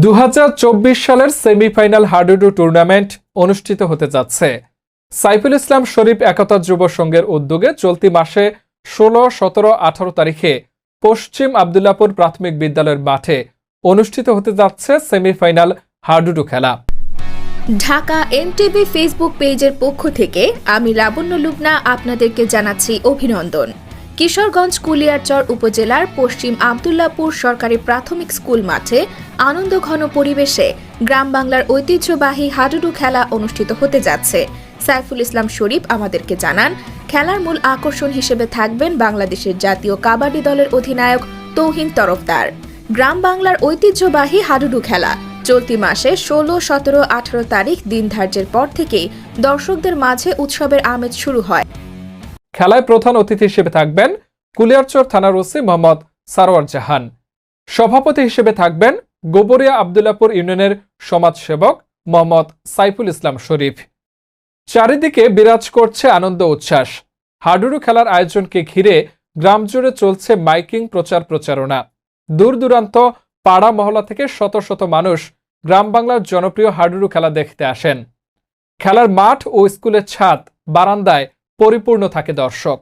দু হাজার চব্বিশ সালের সেমিফাইনাল হাডুডু টুর্নামেন্ট অনুষ্ঠিত হতে যাচ্ছে। সাইফুল ইসলাম শরীফ একতা যুব সংঘের উদ্যোগে চলতি মাসে ষোলো, সতেরো, আঠারো তারিখে পশ্চিম আবদুল্লাপুর প্রাথমিক বিদ্যালয়ের মাঠে অনুষ্ঠিত হতে যাচ্ছে সেমিফাইনাল হাডুডু খেলা। ঢাকা এমটিভি ফেসবুক পেজের পক্ষ থেকে আমি লাবণ্য লুবনা আপনাদেরকে জানাচ্ছি অভিনন্দন। কিশোরগঞ্জ কুলিয়ারচর উপজেলার পশ্চিম আবদুল্লাপুর সরকারি প্রাথমিক স্কুল মাঠে আনন্দঘন পরিবেশে গ্রাম বাংলার ঐতিহ্যবাহী হাডুডু খেলা অনুষ্ঠিত হতে যাচ্ছে। সাইফুল ইসলাম শরীফ আমাদেরকে জানান, খেলার মূল আকর্ষণ হিসেবে থাকবেন বাংলাদেশের জাতীয় কাবাডি দলের অধিনায়ক তৌহিন তরফদার। গ্রাম বাংলার ঐতিহ্যবাহী হাডুডু খেলা চলতি মাসে ষোলো, সতেরো, আঠারো তারিখ দিন ধার্যের পর থেকেই দর্শকদের মাঝে উৎসবের আমেজ শুরু হয়। খেলায় প্রধান অতিথি হিসেবে থাকবেন কুলিয়ারচর থানার ওসি মোহাম্মদ সারোয়ার জাহান। সভাপতি হিসেবে থাকবেন গোবরিয়া আবদুল্লাপুর ইউনিয়নের সমাজসেবক মোহাম্মদ সাইফুল ইসলাম শরীফ। চারিদিকে বিরাজ করছে আনন্দ উচ্ছ্বাস। হাডুডু খেলার আয়োজনকে ঘিরে গ্রাম জুড়ে চলছে মাইকিং প্রচার প্রচারণা। দূর দূরান্ত, পাড়া মহলা থেকে শত শত মানুষ গ্রাম বাংলার জনপ্রিয় হাডুডু খেলা দেখতে আসেন। খেলার মাঠ ও স্কুলের ছাদ, বারান্দায় পরিপূর্ণ থাকে দর্শক।